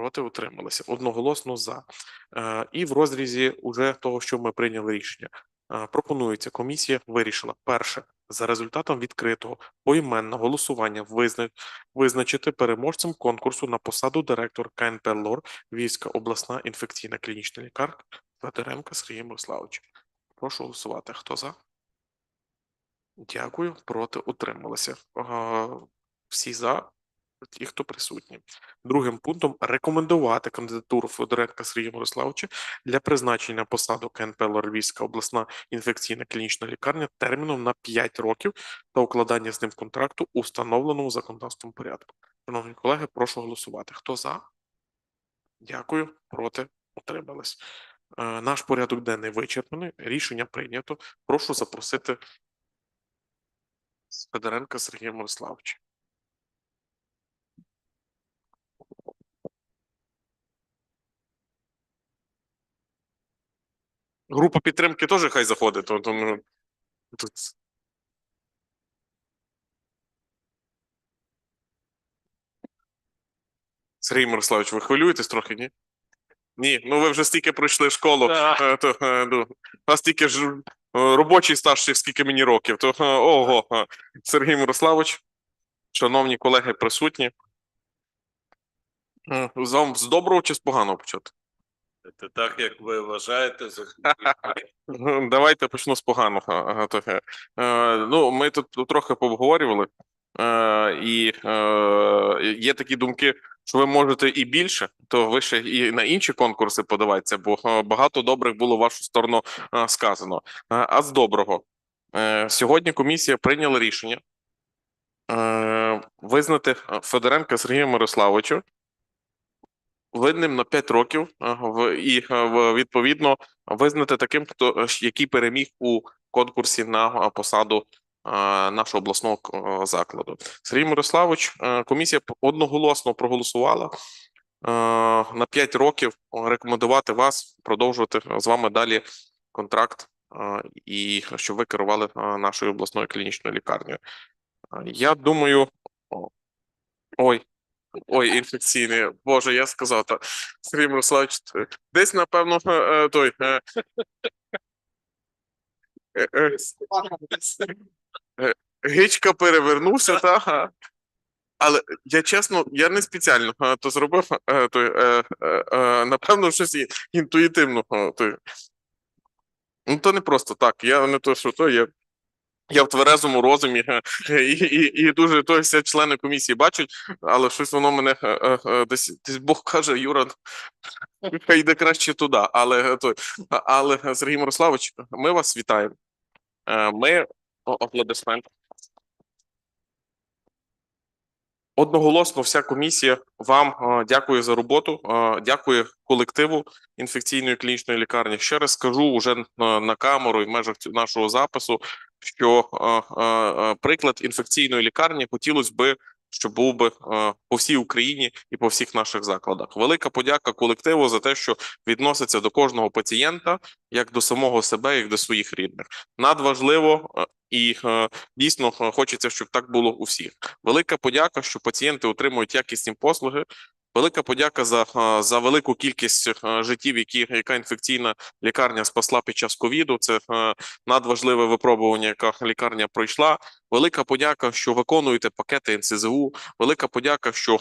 Проти утрималися одноголосно за. Е, І в розрізі уже того, що ми прийняли рішення, е, пропонується комісія вирішила перше за результатом відкритого поіменного голосування визначити переможцем конкурсу на посаду директора КНП ЛОР Війська обласна інфекційна клінічна лікарка Федоренка Сергія Мирославовича. Прошу голосувати. Хто за? Дякую. Проти утрималися. Е, Всі за. Ті, хто присутні. Другим пунктом рекомендувати кандидатуру Федоренка Сергія Мирославовича для призначення на посаду КНП Львівська обласна інфекційна клінічна лікарня терміном на 5 років та укладання з ним контракту у встановленому законодавством порядку. Шановні колеги, прошу голосувати. Хто за? Дякую. Проти утримались. Е, Наш порядок денний вичерпаний. Рішення прийнято. Прошу запросити Федоренка Сергія Мирославовича. Група підтримки теж хай заходить. То, то, ну, тут... Сергій Мирославович, ви хвилюєтесь трохи, ні? Ні, ну ви вже стільки пройшли школу, Так. е, то, е, ну, у вас тільки ж е, робочий стаж, скільки мені років, то ого. Сергій Мирославович, шановні колеги присутні. З вам з доброго чи з поганого почати? Це так, як ви вважаєте, Е, Давайте почну з поганого. Ага, е, Ну, ми тут трохи пообговорювали, е, і е, є такі думки, що ви можете і більше, то ви ще і на інші конкурси подавайтеся, бо е, багато добрих було в вашу сторону е, сказано. Е, А з доброго, Е, сьогодні комісія прийняла рішення е, визнати Федоренка Сергія Мирославовича винним на 5 років е, і е, відповідно визнати таким, хто е, який переміг у конкурсі на посаду нашого обласного закладу. Сергій Мирославович, комісія одноголосно проголосувала на 5 років рекомендувати вас продовжувати з вами далі контракт, і щоб ви керували нашою обласною клінічною лікарнею. Я думаю, ой. Ой, інфекційний. Боже, я сказав так. Сергій Мирославович, десь, напевно, е, е, той. е, Гичка перевернувся, та. Але я чесно, я не спеціально то зробив, той, напевно, щось і- інтуїтивно. е, той. Ну, то не просто так. Я не то, що то, я, я в тверезому розумі, е, і, і, і дуже то всі члени комісії бачать, але щось воно мене е, е, десь, десь Бог каже, Юра, хай йде краще туди. Але, той, але Сергій Мирославович, ми вас вітаємо. Ми аплодисмент. Одноголосно вся комісія вам дякує за роботу. Дякую колективу інфекційної клінічної лікарні. Ще раз скажу уже на, камеру і в межах нашого запису, що е, е, е, приклад інфекційної лікарні хотілося би, щоб був би по всій Україні і по всіх наших закладах. Велика подяка колективу за те, що відноситься до кожного пацієнта як до самого себе, як до своїх рідних. Надважливо і дійсно хочеться, щоб так було у всіх. Велика подяка, що пацієнти отримують якісні послуги. Велика подяка за, е, за велику кількість е, життів, які яка інфекційна лікарня спасла під час ковіду. Це е, надважливе випробування, яка лікарня пройшла. Велика подяка, що виконуєте пакети НСЗУ. Велика подяка, що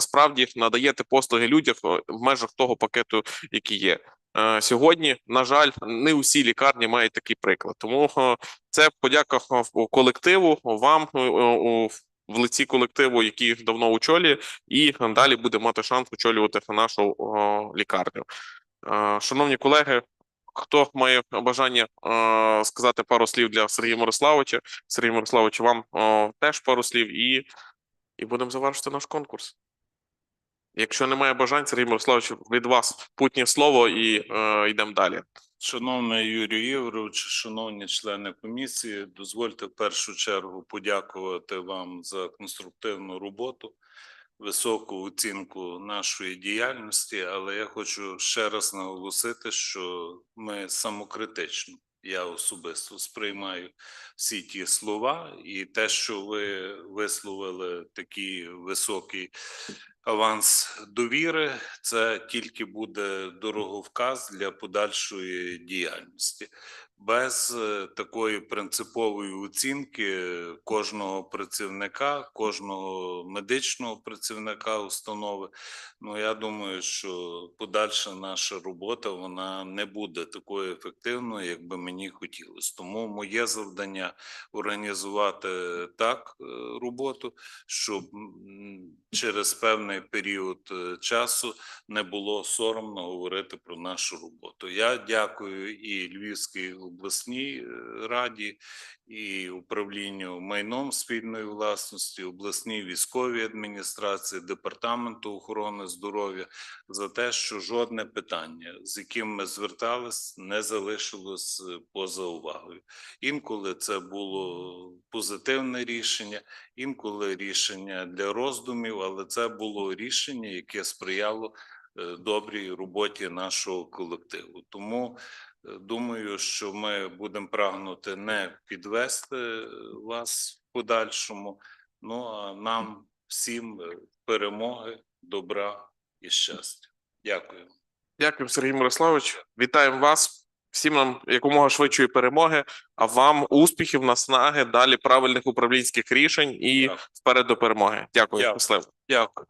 справді надаєте послуги людям в межах того пакету, який є. Сьогодні, на жаль, не усі лікарні мають такий приклад. Тому це подяка колективу, вам у- в лиці колективу, який давно очолює, і далі буде мати шанс очолювати нашу лікарню. Е, Шановні колеги, хто має бажання е, сказати пару слів для Сергія Мирославовича? Сергій Мирославович, вам о, теж пару слів, і, і будемо завершити наш конкурс. Якщо немає бажань, Сергій Мирославович, від вас путнє слово і е, йдемо далі. Шановний Юрій Ігорович, шановні члени комісії, дозвольте в першу чергу подякувати вам за конструктивну роботу, високу оцінку нашої діяльності. Але я хочу ще раз наголосити, що ми самокритично. Я особисто сприймаю всі ті слова, і те, що ви висловили такі високі аванс довіри. Це тільки буде дороговказ для подальшої діяльності. Без е, такої принципової оцінки кожного працівника, кожного медичного працівника установи. Ну я думаю, що подальша наша робота вона не буде такою ефективною, як би мені хотілося. Тому моє завдання організувати так е, роботу, щоб через певний період е, часу не було соромно говорити про нашу роботу. Я дякую і Львівській обласній е, раді, і управлінню майном спільної власності, обласній військовій адміністрації, департаменту охорони здоров'я за те, що жодне питання, з яким ми звертались, не залишилось е, поза увагою. Інколи це було позитивне рішення, інколи рішення для роздумів, але це було рішення, яке сприяло е, добрій роботі нашого колективу. Тому е, думаю, що ми будемо прагнути не підвести е, вас в подальшому, ну а нам всім перемоги, добра і щастя. Дякую. Дякую, Сергій Мирославович. Вітаємо вас. Всім нам якомога швидшої перемоги, а вам успіхів, наснаги, далі правильних управлінських рішень і Дякую. вперед до перемоги. Дякую, Дякую. Дякую.